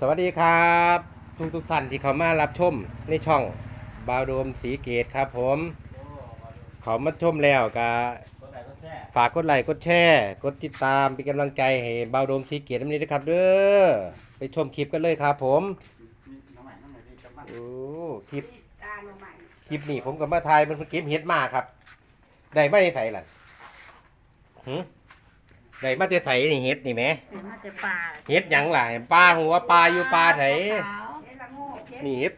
สวัสดีครับ ทุกทุกท่านที่เข้ามารับชมในช่องบาวโดมสีเกตครับผมเขามาชมแล้วก็ฝากกดไลค์กดแชร์กดติดตามเป็นกำลังใจให้บาวโดมสีเกตน้ำนี้นะครับเด้อไปชมคลิปกันเลยครับผมโอ้คลิปคลิปนี้ผมกับมาทายเป็นคนเก็บเฮ็ดมาครับ ได้ได้ใส่ล่ะหึ ได้มาได้ใส่นี่เฮ็ดนี่แหมมาแต่ป่าเฮ็ดหยังล่ะปลาหัวปลาอยู่ปลาไถขาวเฮ็ดละโงูเฮ็ดนี่เฮ็ด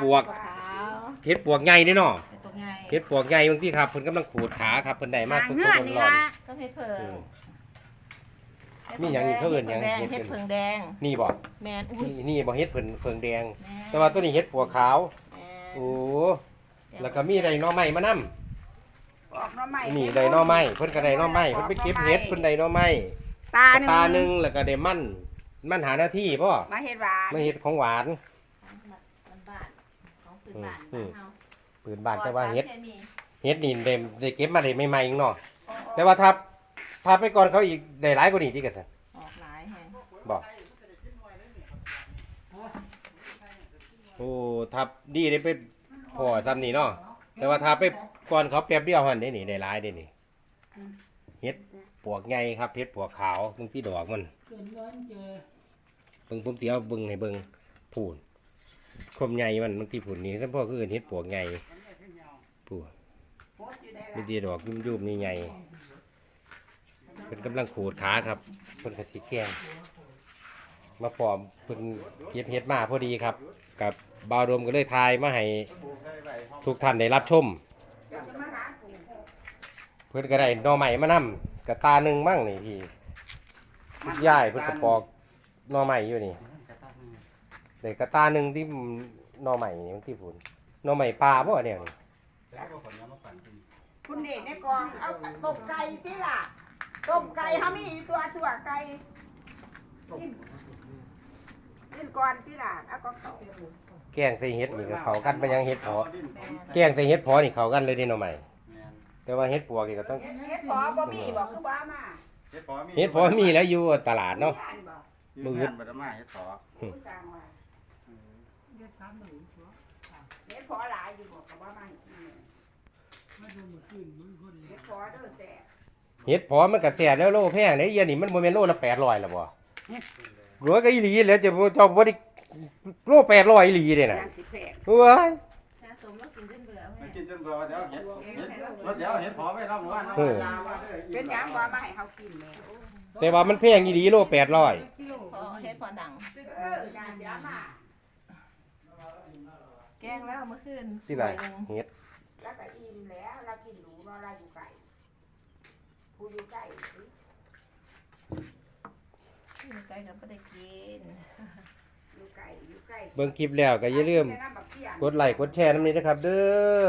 ปบัวกขาวเฮ็ดปวกใหญ่นี่เนาะเป็นตัวไงเฮ็ดปวกใหญ่บางทีครับเพิ่นกำลังขูดขาครับเพิ่นได้มาสดเงื่อนๆนี่ร้อนละก็เฮ็ดเพิงอืมมีหยังอีกเขาเอิ้นหยังเฮ็ดเพิงแดงๆนี่บ่แมนอุ้ยนี่นี่บ่เฮ็ดเพิ่นเพิ่งแดงแม่นแต่ว่าตัวนี้เฮ็ดปวกขาวแม่นโอ้แล้วก็มีได้หน่อไม้มานํ ออกหน้อใหม่นี่ได้หน่อไม้เพิ่นก็ได้หน่อไม้เพิ่นไปเก็บเฮ็ดเพิ่นได้หน่อไม้ตาหนึ่งตาหนึงแล้วก็ได้มันมันหาหน้าที่พ่อมาเฮ็ดหวานมาเฮ็ดของหวานมันบ้านของพื้นบ้านอืบ้ามนเฮาปืนบ้านแต่ว่าเฮ็ดปลอสรคมีเฮ็ดนี่ได้ได้เก็บมาได้ใหม่ๆอีกเนาะแต่ว่าถ้าถ้าไปก่อนเขาอีกได้หลายกว่านี้ที่กันซะออกหลายแฮงบอกโอ้ทับดีได้ไปพอซ้ำนี่เนาะแต่ว่าถ้าไป ก่อนเขาแป๊บเดียวหันได้นี่ได้หลายได้นี่เฮ็ดปวกใหญ่ครับเฮ็ดปวกขาวเบิ่งที่ดอกมันเบิ่งผมสิเอาเบิ่งให้เบิ่งพูนคมใหญ่มันบางทีพูนนี่ซั่นพ่อคือเฮ็ดปวกใหญ่พูนมีที่ดอกยุ่มๆนี่ใหญ่เพิ่นกำลังขูดขาครับเพิ่นก็สิแกล้งมาพร้อมเพิ่นเก็บเฮ็ดมาพอดีครับ กับบาวรวมก็เลยทายมาให้ทุกท่านได้รับชมเพิ่นก็ได้หน่อใหม่มานํกระตาหนึ่งมั่งนี่พี่คุณยายเพิ่นก็ปอกหน่อใหม่อยู่นี่ได้กระตาหนึ่งที่หน่อใหม่นี่มันที่ผุนหน่อใหม่ปลาบ่เนี่ยนี่คุณเด็กในกองเอาต้มไก่ที่ล่ะต้มไก่เฮามีอยู่ตัวชั่วไก่กินกินก่อนที่ล่ะเอาก็เขาแกงใส่เฮ็ดนี่ก็เข้ากันไปยังเฮ็ดเพอแม่นแกงใส่เฮ็ดเพอนี่เข้ากันเลยเด้หน่อใหม่ แต่ว่าเฮ็ดปวกนี่ก็ต้องเฮ็ดพอบ่มีบอกคือบ่มาเฮ็ดเพอมีแล้วอยู่ตลาดเนาะย่านบ่มืมืออบัดมาเฮ็ดต่อผู้สร้างว่าเฮ็ดพอหลายอยู่บอกก็บ่มาอีกทีหนึ่งเฮ็ดพอเด้อแซ่บเฮ็ดพอมันก็แสบแล้วโลแพงเด้เอียนี่มันบ่แม่นโลละ800ล่ะบ่หัวก็อีหลีแล้วจะบ่เจ้าบ่ได้โล800อีหลีเด้น่ะยังสิแพงโอ้ย สะสมแล้วกินจนเบื่อไม่แม่ กินจนเบื่อเดี๋ยวเฮ็ดเฮ็ดเดี๋ยวเฮ็ดพอไม่รับหมู่บ้านเอายามาด้อเป็นหยังบ่มาให้เฮากินแม่แต่ว่ามันแพงอีหลีโล800พอเฮ็ดพอดัง เออยานยามาแกงแล้วเมื่อคืนสิล่ะถ้วยหนึ่งเฮ็ดแล้วก็อิ่มแล้วเรากินหนูเนาะเราอยู่ไกลผู้อยู่ใกล้สิกินไก่ก็บ่ได้กินอยู่ไกลอยู่ใกล้เบิ่งคลิปแล้วก็อย่าลืม กดไลค์กดแชร์น้ำนี้นะครับ เด้อ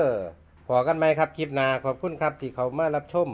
พอกันไหมครับคลิปหน้าขอบคุณครับที่เขามารับชม